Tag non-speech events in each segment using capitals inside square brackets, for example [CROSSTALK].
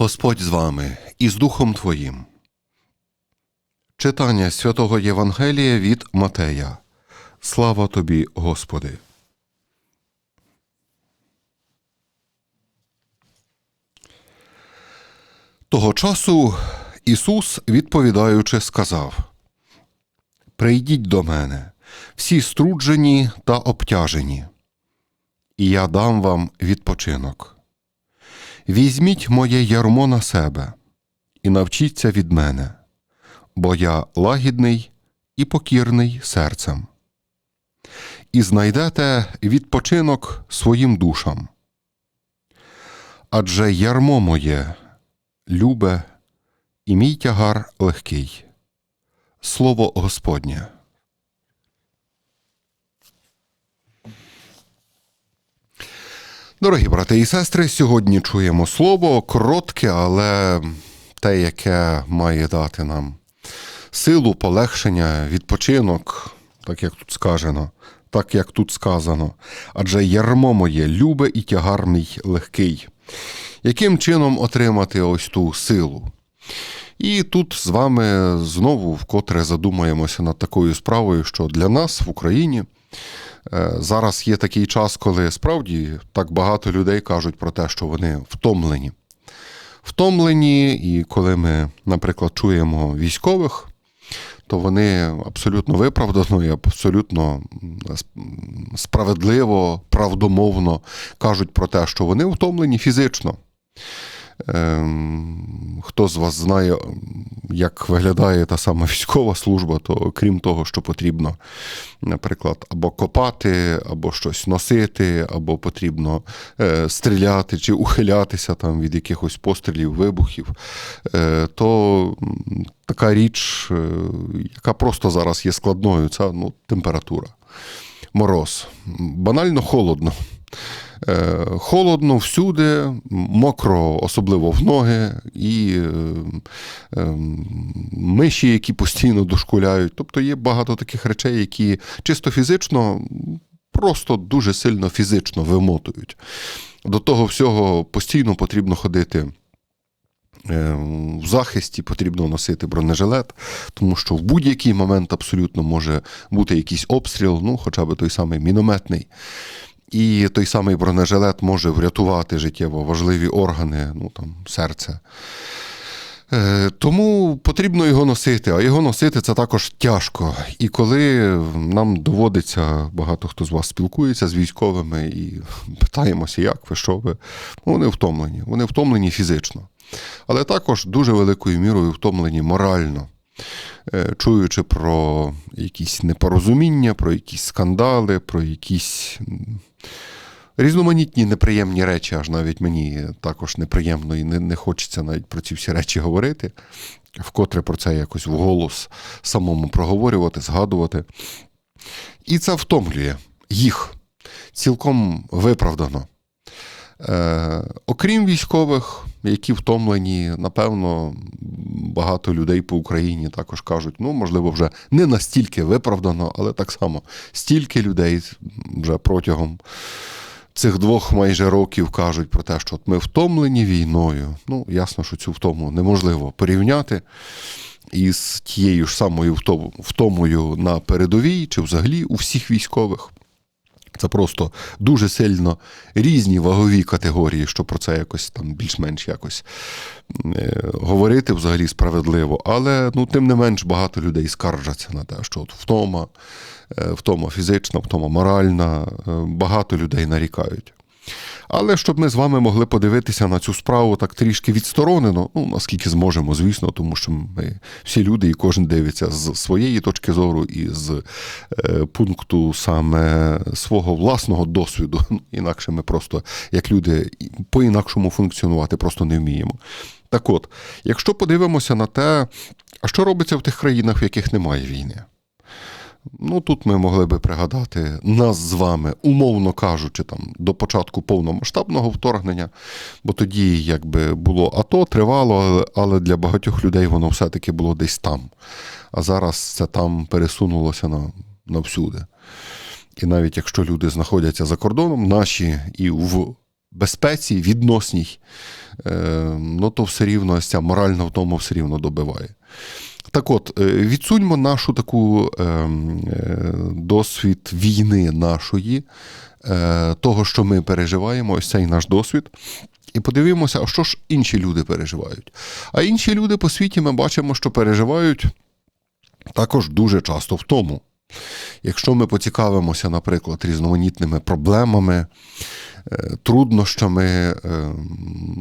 Господь з вами і з Духом Твоїм. Читання святого Євангелія від Матея. Слава тобі, Господи. Того часу Ісус, відповідаючи, сказав: Прийдіть до мене, всі струджені та обтяжені, і я дам вам відпочинок. Візьміть моє ярмо на себе і навчіться від мене, бо я лагідний і покірний серцем. І знайдете відпочинок своїм душам. Адже ярмо моє любе, і мій тягар легкий. Слово Господнє. Дорогі брати і сестри, сьогодні чуємо слово коротке, але те, яке має дати нам силу, полегшення, відпочинок, так як тут сказано, так як тут сказано. Адже ярмо моє любе і тягар мій легкий. Яким чином отримати ось ту силу? І тут з вами знову вкотре задумаємося над такою справою, що для нас в Україні. Е, Зараз є такий час, коли справді так багато людей кажуть про те, що вони втомлені. Втомлені, і коли ми, наприклад, чуємо військових, то вони абсолютно виправдано і абсолютно справедливо, правдомовно кажуть про те, що вони втомлені фізично. Ем, Хто з вас знає, як виглядає та сама військова служба, то крім того, що потрібно, наприклад, або копати, або щось носити, або потрібно е, стріляти чи ухилятися там від якихось пострілів, вибухів, е, то така річ, е, яка просто зараз є складною, це ну, температура. Мороз. Банально холодно. Е, Холодно всюди, мокро, особливо в ноги, і е, е, миші, які постійно дошкуляють. Тобто є багато таких речей, які чисто фізично, просто дуже сильно фізично вимотують. До того всього постійно потрібно ходити. В захисті потрібно носити бронежилет, тому що в будь-який момент абсолютно може бути якийсь обстріл, ну, хоча б той самий мінометний. І той самий бронежилет може врятувати життєво важливі органи, ну там серце. Е, Тому потрібно його носити, а його носити це також тяжко. І коли нам доводиться, багато хто з вас спілкується з військовими і питаємося, як ви, що ви, ну, вони втомлені. Вони втомлені фізично, але також дуже великою мірою втомлені морально. Е, Чуючи про якісь непорозуміння, про якісь скандали, про якісь різноманітні неприємні речі, аж навіть мені також неприємно і не, не хочеться навіть про ці всі речі говорити, вкотре про це якось вголос самому проговорювати, згадувати. І це втомлює їх цілком виправдано. Е, Окрім військових, які втомлені, напевно, багато людей по Україні також кажуть, ну, можливо, вже не настільки виправдано, але так само стільки людей вже протягом цих двох майже років кажуть про те, що от ми втомлені війною. Ну, ясно, що цю втому неможливо порівняти із тією ж самою втомою на передовій, чи взагалі у всіх військових. Це просто дуже сильно різні вагові категорії, що про це якось там більш-менш якось е, говорити взагалі справедливо. Але ну, тим не менш багато людей скаржаться на те, що от втома, е, втома фізична, втома моральна, е, багато людей нарікають. Але щоб ми з вами могли подивитися на цю справу так трішки відсторонено, ну наскільки зможемо, звісно, тому що ми всі люди і кожен дивиться з своєї точки зору і з е, пункту саме свого власного досвіду. Ну, Інакше ми просто, як люди, по-інакшому функціонувати просто не вміємо. Так от, якщо подивимося на те, а що робиться в тих країнах, в яких немає війни. Ну, тут ми могли би пригадати нас з вами, умовно кажучи, там до початку повномасштабного вторгнення, бо тоді, якби було АТО, тривало, але, для багатьох людей воно все-таки було десь там. А зараз це там пересунулося на, навсюди. І навіть якщо люди знаходяться за кордоном, наші і в безпеці, відносній, е, ну то все рівно ця моральна втома все рівно добиває. Так от, е, відсуньмо нашу таку е, е, досвід війни нашої, е, того, що ми переживаємо, ось цей наш досвід. І подивимося, а що ж інші люди переживають. А інші люди по світі ми бачимо, що переживають також дуже часто в тому. Якщо ми поцікавимося, наприклад, різноманітними проблемами, труднощами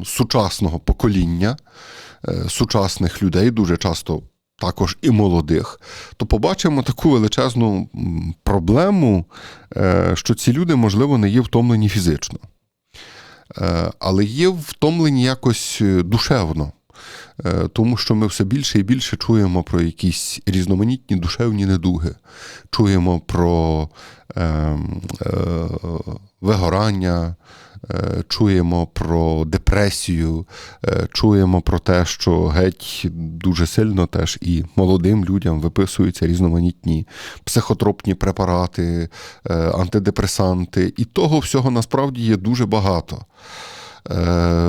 сучасного покоління, сучасних людей, дуже часто також і молодих, то побачимо таку величезну проблему, е, що ці люди, можливо, не є втомлені фізично, Е, але є втомлені якось е, душевно. Тому що ми все більше і більше чуємо про якісь різноманітні душевні недуги, чуємо про е, е, вигорання, чуємо про депресію, е, чуємо про те, що геть дуже сильно теж і молодим людям виписуються різноманітні психотропні препарати, е, антидепресанти, і того всього насправді є дуже багато. Е,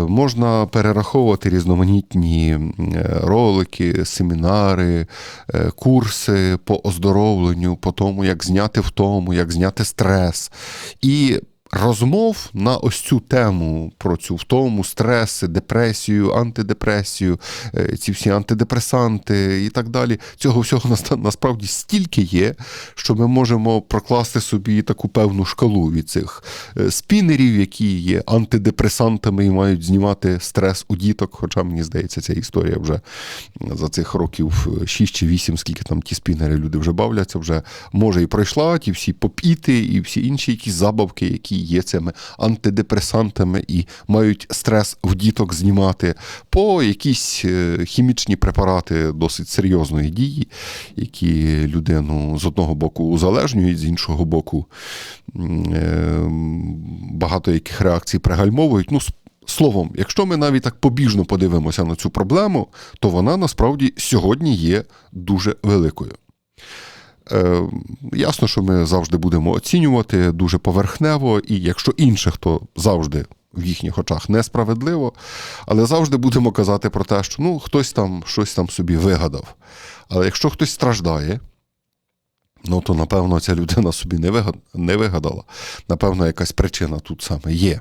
Можна перераховувати різноманітні е, ролики, семінари, е, курси по оздоровленню, по тому, як зняти втому, як зняти стрес. І розмов на ось цю тему про цю втому, стреси, депресію, антидепресію, е, ці всі антидепресанти і так далі. Цього всього [LAUGHS] насправді стільки є, що ми можемо прокласти собі таку певну шкалу від цих е, спінерів, які є антидепресантами і мають знімати стрес у діток. Хоча мені здається, ця історія вже за цих років 6 чи 8, скільки там ті спінери люди вже бавляться, вже може і пройшла, ті всі попіти, і всі інші якісь забавки, які є цими антидепресантами і мають стрес в діток знімати, по якісь е, хімічні препарати досить серйозної дії, які людину з одного боку узалежнюють, з іншого боку е, багато яких реакцій пригальмовують. Ну, Словом, якщо ми навіть так побіжно подивимося на цю проблему, то вона насправді сьогодні є дуже великою. Е, ясно, що ми завжди будемо оцінювати дуже поверхнево, і якщо інших, то завжди в їхніх очах несправедливо, але завжди будемо казати про те, що ну, хтось там щось там собі вигадав. Але якщо хтось страждає, ну то напевно ця людина собі не вигадала. Напевно, якась причина тут саме є.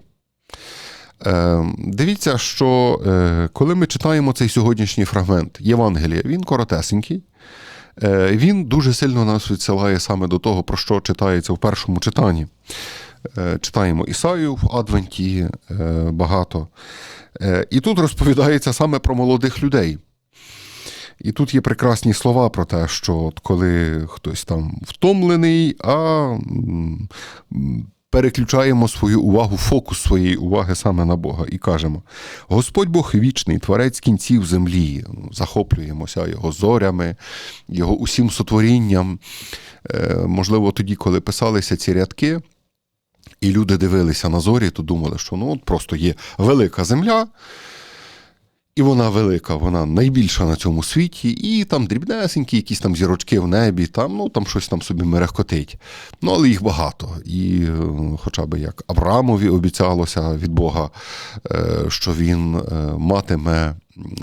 Е, дивіться, що е, коли ми читаємо цей сьогоднішній фрагмент Євангелія, він коротесенький. Е, Він дуже сильно нас відсилає саме до того, про що читається в першому читанні. Е, Читаємо Ісаю в Адвенті е, багато. І тут розповідається саме про молодих людей. І тут є прекрасні слова про те, що от коли хтось там втомлений, а переключаємо свою увагу, фокус своєї уваги саме на Бога і кажемо: Господь Бог вічний, творець кінців землі, захоплюємося його зорями, його усім сотворінням. Е, Можливо, тоді, коли писалися ці рядки. І люди дивилися на зорі, то думали, що ну от просто є велика земля, і вона велика, вона найбільша на цьому світі, і там дрібнесенькі, якісь там зірочки в небі, там, ну, там щось там собі мерехкотить. Ну, але їх багато. І е, хоча б як Авраамові обіцялося від Бога, е, що він е, матиме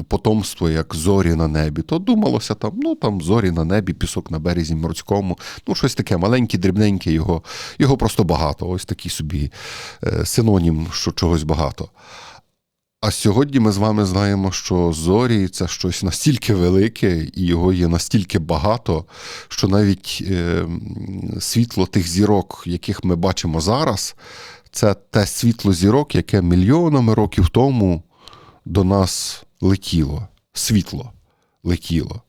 потомство як зорі на небі, то думалося там, ну там зорі на небі, пісок на березі морському, ну щось таке маленьке, дрібненьке, його, його просто багато. Ось такий собі синонім, що чогось багато. А сьогодні ми з вами знаємо, що зорі це щось настільки велике, і його є настільки багато, що навіть е, світло тих зірок, яких ми бачимо зараз, це те світло зірок, яке мільйонами років тому до нас летіло. Світло летіло,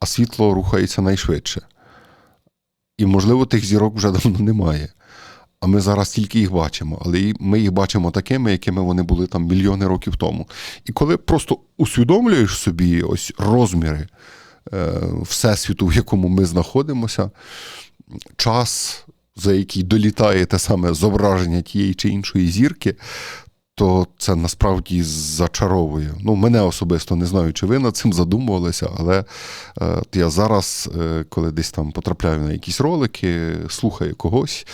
а світло рухається найшвидше. І, можливо, тих зірок вже давно немає. А ми зараз тільки їх бачимо, але ми їх бачимо такими, якими вони були там мільйони років тому. І коли просто усвідомлюєш собі ось розміри е, всесвіту, в якому ми знаходимося, час, за який долітає те саме зображення тієї чи іншої зірки, то це насправді зачаровує. Ну, мене особисто не знаю, чи ви над цим задумувалися, але е, я зараз, е, коли десь там потрапляю на якісь ролики, слухаю когось,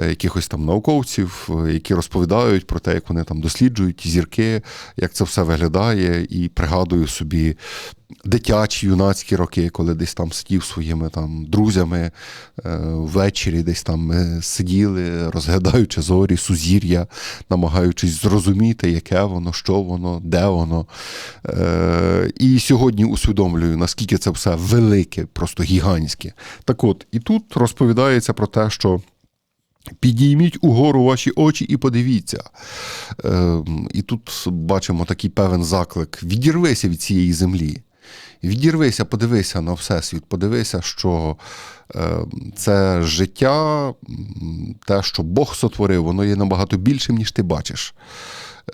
е, якихось там науковців, е, які розповідають про те, як вони там досліджують зірки, як це все виглядає, і пригадую собі дитячі юнацькі роки, коли десь там сидів своїми там друзями е, ввечері, десь там ми сиділи, розглядаючи зорі, сузір'я, намагаючись зрозуміти, яке воно, що воно, де воно. Е, І сьогодні усвідомлюю, наскільки це все велике, просто гігантське. Так от, і тут розповідається про те, що. Підійміть угору ваші очі і подивіться. Е, І тут бачимо такий певен заклик: відірвися від цієї землі. Відірвися, подивися на Всесвіт, подивися, що е, це життя, те, що Бог сотворив, воно є набагато більшим, ніж ти бачиш.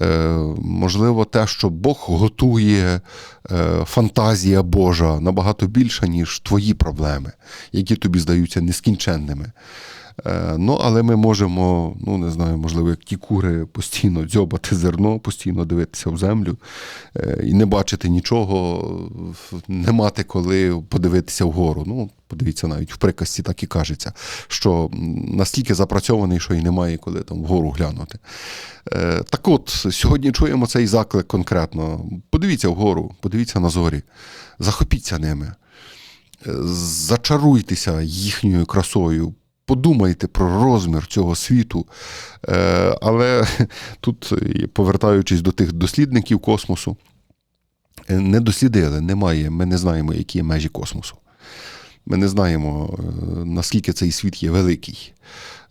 Е, Можливо, те, що Бог готує, е, фантазія Божа набагато більша, ніж твої проблеми, які тобі здаються нескінченними. Е, Ну, але ми можемо, ну не знаю, можливо, як ті кури постійно дзьобати зерно, постійно дивитися в землю е, і не бачити нічого, не мати коли подивитися вгору. Ну, подивіться, навіть в приказці так і кажеться, що настільки запрацьований, що і немає коли там вгору глянути. Е, Так от, сьогодні чуємо цей заклик конкретно. Подивіться вгору, подивіться на зорі, захопіться ними. Зачаруйтеся їхньою красою, Подумайте про розмір цього світу. Е, але [LAUGHS] тут, повертаючись до тих дослідників космосу, е, не дослідили, немає, ми не знаємо, які є межі космосу. Ми не знаємо, е, наскільки цей світ є великий.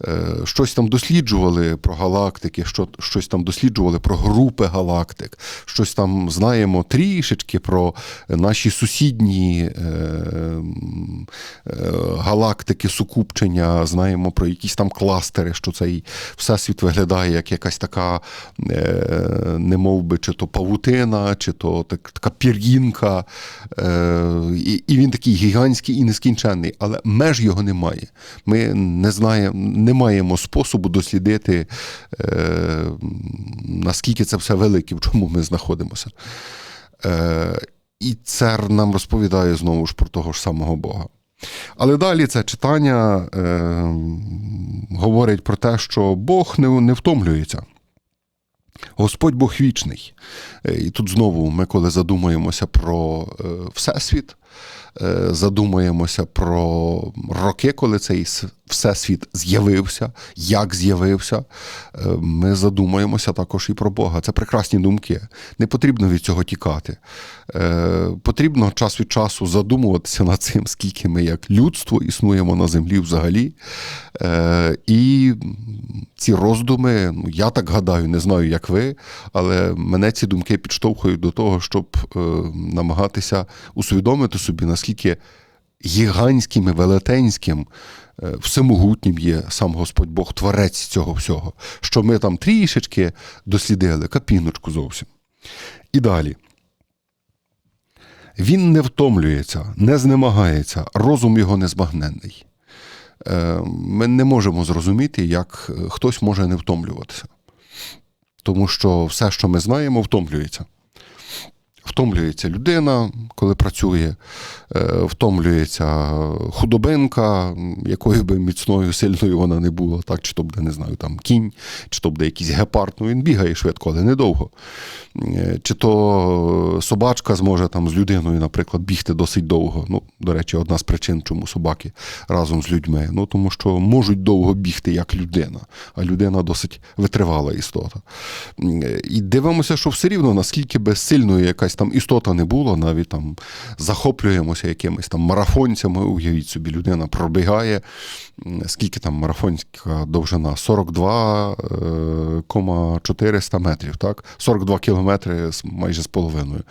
Е, щось там досліджували про галактики, щось там досліджували про групи галактик, щось там знаємо трішечки про наші сусідні е, е, галактики, сукупчення, знаємо про якісь там кластери, що цей всесвіт виглядає як якась така, не би, чи то павутина, чи то так, така пір'їнка. І він такий гігантський і нескінченний, але меж його немає. Ми не знаємо не маємо способу дослідити, е, наскільки це все велике, в чому ми знаходимося. Е, І цар нам розповідає знову ж про того ж самого Бога. Але далі це читання е, говорить про те, що Бог не, не втомлюється. Господь Бог вічний. Е, і тут знову ми, коли задумаємося про е, Всесвіт, задумаємося про роки, коли цей всесвіт з'явився, як з'явився. Е, ми задумаємося також і про Бога. Це прекрасні думки. Не потрібно від цього тікати. Е, потрібно час від часу задумуватися над цим, скільки ми, як людство, існуємо на землі взагалі. І ці роздуми, ну я так гадаю, не знаю, як ви, але мене ці думки підштовхують до того, щоб намагатися усвідомити собі, наскільки гігантським і велетенським, е, всемогутнім є сам Господь Бог, творець цього всього, що ми там трішечки дослідили, капіночку зовсім. І далі. Він не втомлюється, не знемагається, розум його незбагненний. Е, ми не можемо зрозуміти, як хтось може не втомлюватися. Тому що все, що ми знаємо, втомлюється. Втомлюється людина, коли працює, е, втомлюється худобинка, якою би міцною, сильною вона не була, так, чи то буде, не знаю, там кінь, чи то буде якийсь гепард, ну він бігає швидко, але недовго. Е, чи то собачка зможе там з людиною, наприклад, бігти досить довго. Ну, До речі, одна з причин, чому собаки разом з людьми. Ну, Тому що можуть довго бігти як людина, а людина досить витривала істота. Е, і дивимося, що все рівно, наскільки би сильною якась там істота не була, навіть там захоплюємося якимись там марафонцями. Уявіть собі, людина пробігає. Скільки там марафонська довжина? 42,400 е, метрів, так? 42 кілометри майже з половиною.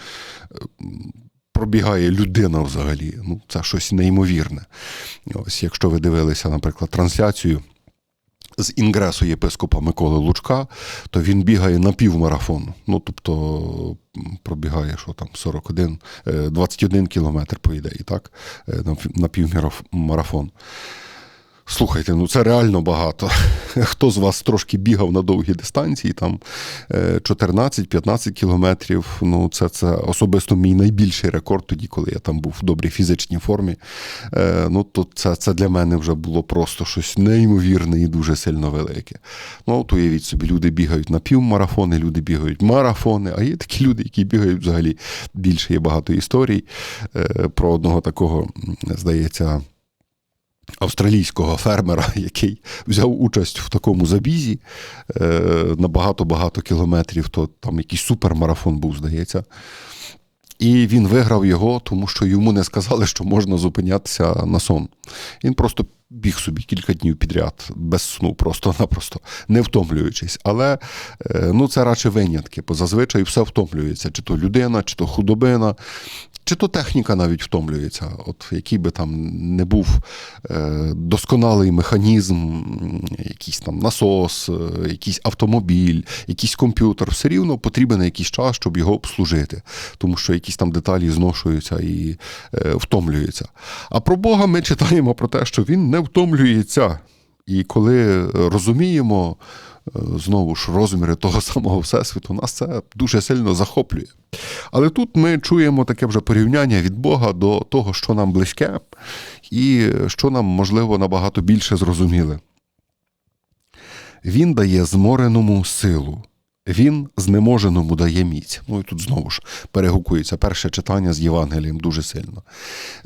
Пробігає людина взагалі. Ну, Це щось неймовірне. Ось, Якщо ви дивилися, наприклад, трансляцію з інгресу єпископа Миколи Лучка, то він бігає на півмарафон. Ну, тобто пробігає, що там 41, 21 е, кілометр, по ідеї, так? Е, на півмарафон. Слухайте, ну це реально багато. [LAUGHS] Хто з вас трошки бігав на довгі дистанції, там е, 14-15 кілометрів. Ну, це, це особисто мій найбільший рекорд тоді, коли я там був в добрій фізичній формі. Е, Ну, то це, це для мене вже було просто щось неймовірне і дуже сильно велике. Ну, от уявіть собі, люди бігають на півмарафони, люди бігають марафони, а є такі люди, які бігають взагалі більше. Є багато історій е, про одного такого, здається австралійського фермера, [LAUGHS] який взяв участь в такому забізі е, на багато-багато кілометрів, то там якийсь супермарафон був, здається. І він виграв його, тому що йому не сказали, що можна зупинятися на сон. Він просто біг собі кілька днів підряд, без сну, просто-напросто, не втомлюючись. Але е, ну, це радше винятки, бо зазвичай все втомлюється, чи то людина, чи то худобина, чи то техніка навіть втомлюється, от який би там не був е, досконалий механізм, якийсь там насос, е, якийсь автомобіль, якийсь комп'ютер, все рівно потрібен якийсь час, щоб його обслужити, тому що якісь там деталі зношуються і втомлюються. А про Бога ми читаємо про те, що він не втомлюється. І коли розуміємо е, знову ж розміри того [LAUGHS] самого Всесвіту, нас це дуже сильно захоплює. Але тут ми чуємо таке вже порівняння від Бога до того, що нам близьке, і що нам, можливо, набагато більше зрозуміле. Він дає змореному силу, він знеможеному дає міць. Ну і тут знову ж перегукується перше читання з Євангелієм дуже сильно.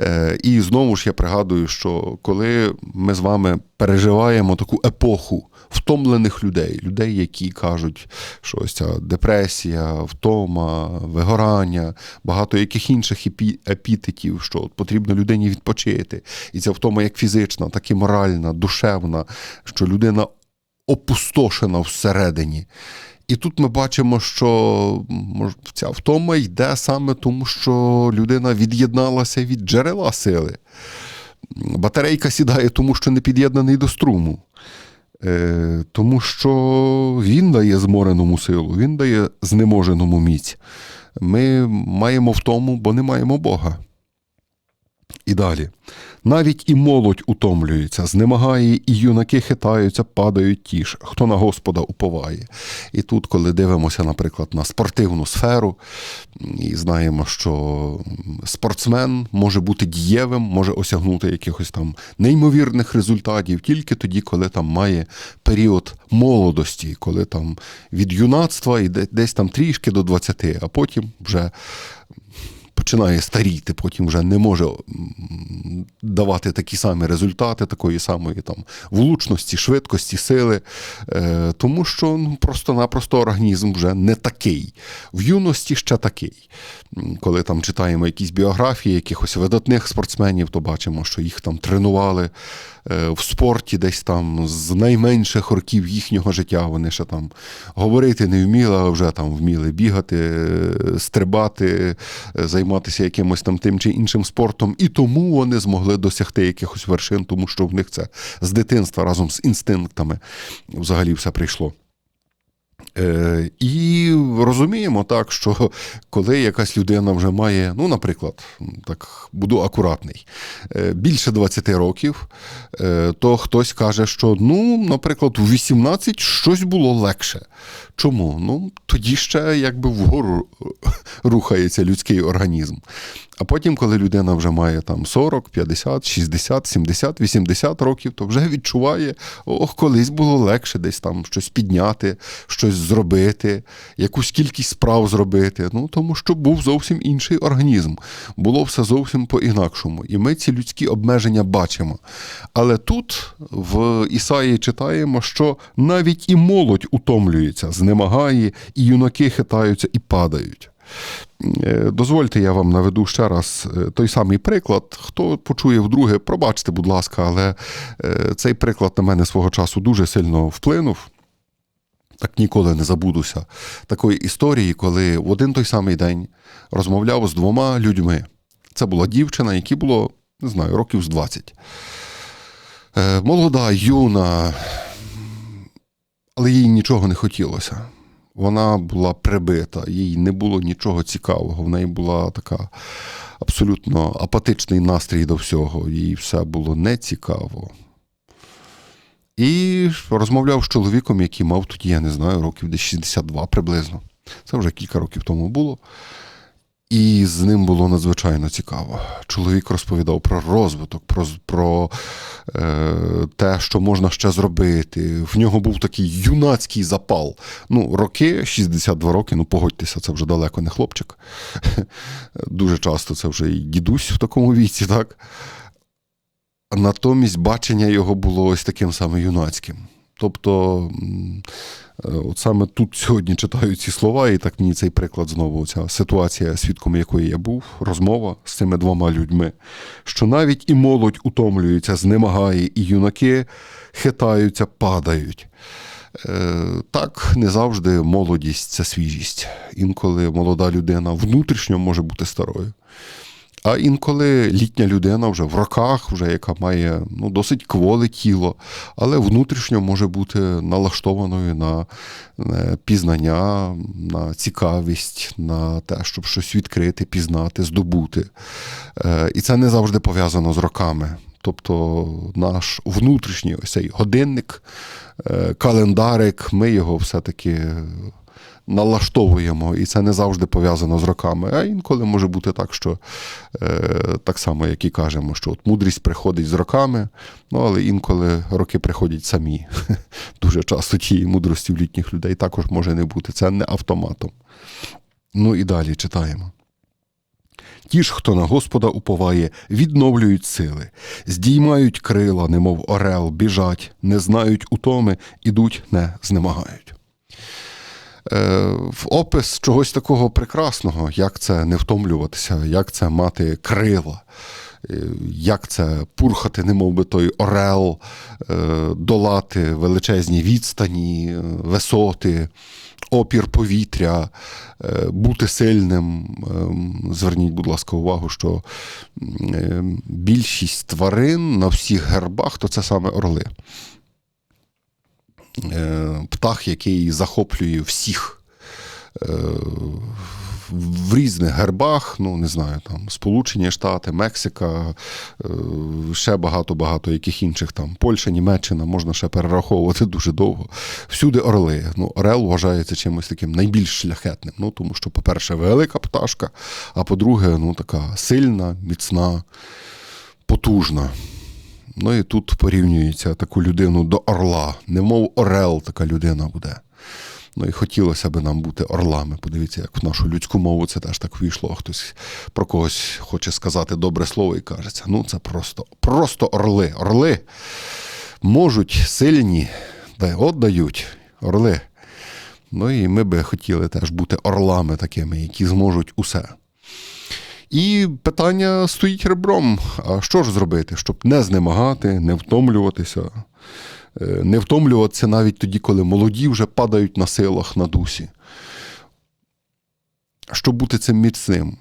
Е, і знову ж я пригадую, що коли ми з вами переживаємо таку епоху втомлених людей, людей, які кажуть, що ось ця депресія, втома, вигорання, багато яких інших епі- епітетів, що от потрібно людині відпочити. І ця втома як фізична, так і моральна, душевна, що людина опустошена всередині. І тут ми бачимо, що ця втома йде саме тому, що людина від'єдналася від джерела сили. Батарейка сідає, тому що не під'єднаний до струму. Е, тому що він дає змореному силу, він дає знеможеному міць. Ми маємо втому, бо не маємо Бога. І далі. Навіть і молодь утомлюється, знемагає, і юнаки хитаються, падають ті ж, хто на Господа уповає. І тут, коли дивимося, наприклад, на спортивну сферу, і знаємо, що спортсмен може бути дієвим, може осягнути якихось там неймовірних результатів тільки тоді, коли там має період молодості, коли там від юнацтва йде десь там трішки до 20, а потім вже починає старіти, потім вже не може давати такі самі результати, такої самої там влучності, швидкості, сили, е, тому що ну, просто-напросто організм вже не такий. В юності ще такий. Коли там читаємо якісь біографії якихось видатних спортсменів, то бачимо, що їх там тренували е, в спорті десь там з найменших років їхнього життя. Вони ще там говорити не вміли, а вже там вміли бігати, е, стрибати, е, займатися якимось там тим чи іншим спортом. І тому вони змогли досягти якихось вершин, тому що в них це з дитинства разом з інстинктами взагалі все прийшло. Е, і розуміємо так, що коли якась людина вже має, ну, наприклад, так буду акуратний, е, більше 20 років, е, то хтось каже, що ну, наприклад, у 18 щось було легше. Чому? Ну, тоді ще якби вгору рухається людський організм. А потім, коли людина вже має там 40, 50, 60, 70, 80 років, то вже відчуває, ох, колись було легше десь там щось підняти, щось зробити, якусь кількість справ зробити. Ну тому що був зовсім інший організм. Було все зовсім по-інакшому. І ми ці людські обмеження бачимо. Але тут в Ісаї читаємо, що навіть і молодь утомлюється, знемагає, і юнаки хитаються і падають. Е, Дозвольте, я вам наведу ще раз е, той самий приклад. Хто почує вдруге, пробачте, будь ласка, але е, цей приклад на мене свого часу дуже сильно вплинув. Так ніколи не забудуся такої історії, коли в один той самий день розмовляв з двома людьми. Це була дівчина, якій було, не знаю, років з 20. Е, Молода, юна, але їй нічого не хотілося. Вона була прибита, їй не було нічого цікавого. В неї була така абсолютно апатичний настрій до всього. Їй все було нецікаво. І розмовляв з чоловіком, який мав тоді, я не знаю, років десь 62 приблизно. Це вже кілька років тому було. І з ним було надзвичайно цікаво. Чоловік розповідав про розвиток, про, про е, те, що можна ще зробити. В нього був такий юнацький запал. Ну, роки, 62 роки, ну погодьтеся, це вже далеко не хлопчик. [LAUGHS] Дуже часто це вже і дідусь в такому віці, так? Натомість бачення його було ось таким саме юнацьким. Тобто, от саме тут сьогодні читаю ці слова, і так мені цей приклад знову, ця ситуація, свідком якої я був, розмова з цими двома людьми, що навіть і молодь утомлюється, знемагає, і юнаки хитаються, падають. Е, Так, не завжди молодість це свіжість. Інколи молода людина внутрішньо може бути старою. А інколи літня людина вже в роках, вже яка має ну, досить кволе тіло, але внутрішньо може бути налаштованою на е, пізнання, на цікавість, на те, щоб щось відкрити, пізнати, здобути. Е, І це не завжди пов'язано з роками. Тобто наш внутрішній ось цей годинник, е, календарик, ми його все-таки налаштовуємо, і це не завжди пов'язано з роками. А інколи може бути так, що е, так само, як і кажемо, що от мудрість приходить з роками, ну але інколи роки приходять самі. [LAUGHS] Дуже часто тієї мудрості в літніх людей також може не бути. Це не автоматом. Ну і далі читаємо. Ті ж, хто на Господа уповає, відновлюють сили, здіймають крила, немов орел, біжать, не знають утоми, ідуть, не знемагають. Е, в опис чогось такого прекрасного, як це не втомлюватися, як це мати крила, е, як це пурхати, немов би той орел, е, долати величезні відстані, висоти, опір повітря, бути сильним. Е, Зверніть, будь ласка, увагу, що більшість тварин на всіх гербах то це саме орли. Е, Птах, який захоплює всіх. Е, В різних гербах, ну не знаю, там Сполучені Штати, Мексика, е, ще багато-багато яких інших там Польща, Німеччина, можна ще перераховувати дуже довго. Всюди орли. Ну, Орел вважається чимось таким найбільш шляхетним. Ну, тому що, по-перше, велика пташка, а по-друге, ну, така сильна, міцна, потужна. Ну і тут порівнюється таку людину до орла. Немов орел така людина буде. Ну і хотілося б нам бути орлами. Подивіться, як в нашу людську мову це теж так вийшло. Хтось про когось хоче сказати добре слово і кажеться. Ну, це просто, просто орли. Орли можуть сильні, да, от орли. Ну і ми би хотіли теж бути орлами такими, які зможуть усе. І питання стоїть ребром: а що ж зробити, щоб не знемагати, не втомлюватися, Е, не втомлюватися навіть тоді, коли молоді вже падають на силах на дусі. Щоб бути цим міцним?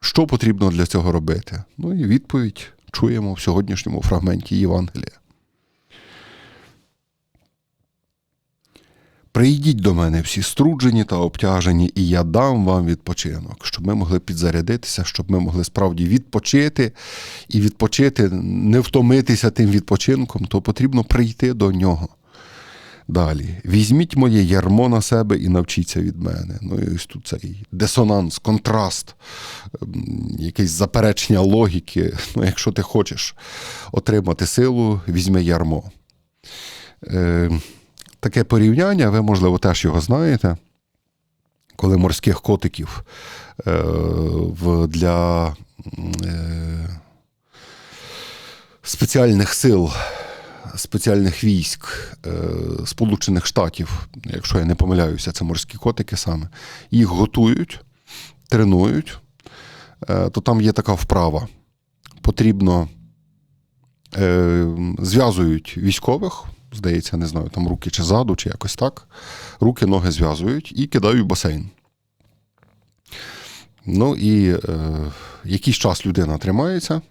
Що потрібно для цього робити? Ну і відповідь чуємо в сьогоднішньому фрагменті Євангелія. Прийдіть до мене всі струджені та обтяжені, і я дам вам відпочинок, щоб ми могли підзарядитися, щоб ми могли справді відпочити і відпочити, не втомитися тим відпочинком, то потрібно прийти до нього. Далі, візьміть моє ярмо на себе і навчіться від мене. Ну і ось тут цей дисонанс, контраст, ем, якесь заперечення логіки. [LAUGHS] Ну, якщо ти хочеш отримати силу, візьми ярмо. Е, таке порівняння, ви, можливо, теж його знаєте, коли морських котиків е, для е, спеціальних сил, спеціальних військ е, Сполучених Штатів, якщо я не помиляюся, це морські котики саме, їх готують, тренують, то там є така вправа. Потрібно зв'язують військових здається, не знаю, там руки чи заду, чи якось так. Руки, ноги зв'язують і кидають в басейн. Ну і е, якийсь час людина тримається,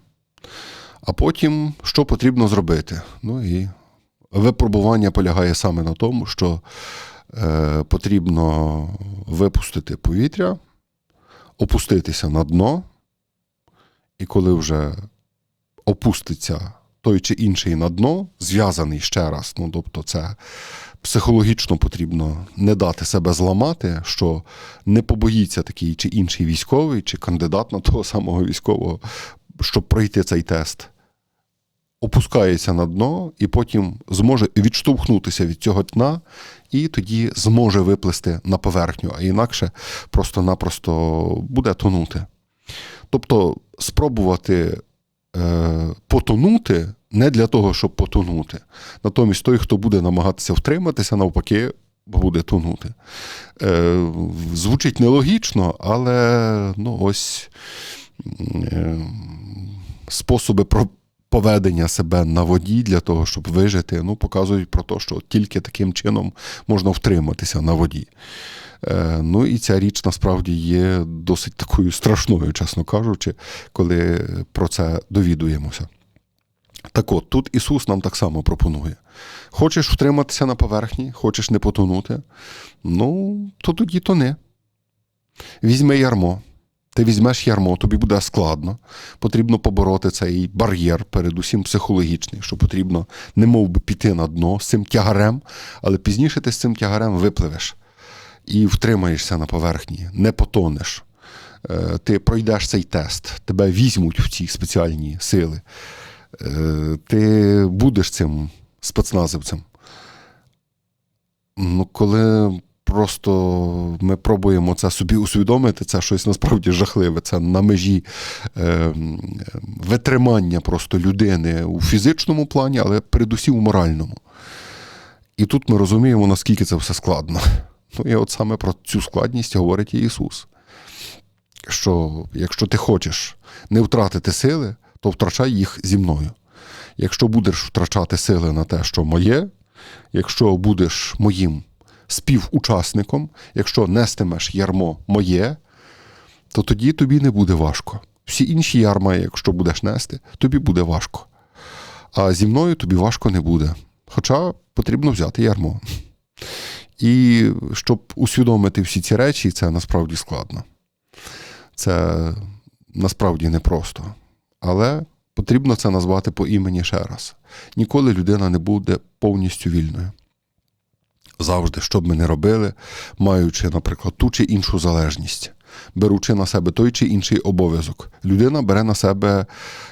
а потім що потрібно зробити? Ну і випробування полягає саме на тому, що е, потрібно випустити повітря, опуститися на дно, і коли вже опуститься той чи інший на дно, зв'язаний ще раз. Ну, тобто, це психологічно потрібно не дати себе зламати, що не побоїться такий чи інший військовий, чи кандидат на того самого військового, щоб пройти цей тест. Опускається на дно і потім зможе відштовхнутися від цього дна, і тоді зможе виплисти на поверхню, а інакше просто-напросто буде тонути. Тобто спробувати потонути не для того, щоб потонути. Натомість той, хто буде намагатися втриматися, навпаки, буде тонути. Е, звучить нелогічно, але ну, ось е, способи про. Поведення себе на воді для того, щоб вижити, ну, показують про те, що тільки таким чином можна втриматися на воді. Е, ну і ця річ насправді є досить такою страшною, чесно кажучи, коли про це довідуємося. Так от, тут Ісус нам так само пропонує: хочеш втриматися на поверхні, хочеш не потонути, ну, то тоді тони. Візьми ярмо. Ти візьмеш ярмо, тобі буде складно. Потрібно побороти цей бар'єр, передусім психологічний, що потрібно не мов би піти на дно з цим тягарем, але пізніше ти з цим тягарем випливеш і втримаєшся на поверхні, не потонеш. Е, Ти пройдеш цей тест, тебе візьмуть в ці спеціальні сили. Е, Ти будеш цим спецназівцем. Ну, коли просто ми пробуємо це собі усвідомити, це щось насправді жахливе. Це на межі е, витримання просто людини у фізичному плані, але передусім у моральному. І тут ми розуміємо, наскільки це все складно. Ну і от саме про цю складність говорить Ісус. Що якщо ти хочеш не втратити сили, то втрачай їх зі мною. Якщо будеш втрачати сили на те, що моє, якщо будеш моїм співучасником, якщо нестимеш ярмо моє, то тоді тобі не буде важко. Всі інші ярма, якщо будеш нести, тобі буде важко. А зі мною тобі важко не буде. Хоча потрібно взяти ярмо. І щоб усвідомити всі ці речі, це насправді складно. Це насправді непросто. Але потрібно це назвати по імені ще раз. Ніколи людина не буде повністю вільною. Завжди, що б ми не робили, маючи, наприклад, ту чи іншу залежність, беручи на себе той чи інший обов'язок, людина бере на себе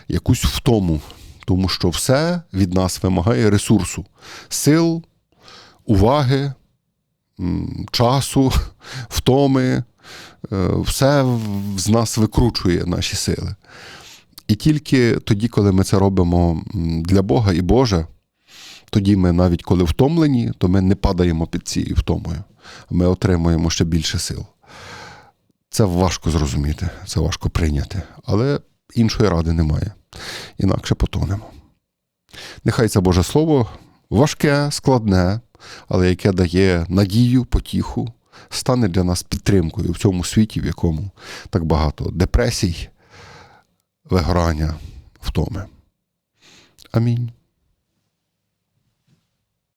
якусь втому, тому що все від нас вимагає ресурсу, сил, уваги, часу, [LAUGHS] втоми, все з нас викручує наші сили. І тільки тоді, коли ми це робимо для Бога і Боже, тоді ми, навіть коли втомлені, то ми не падаємо під цією втомою. Ми отримуємо ще більше сил. Це важко зрозуміти, це важко прийняти, але іншої ради немає. Інакше потонемо. Нехай це Боже Слово важке, складне, але яке дає надію, потіху, стане для нас підтримкою в цьому світі, в якому так багато депресій, вигорання, втоми. Амінь.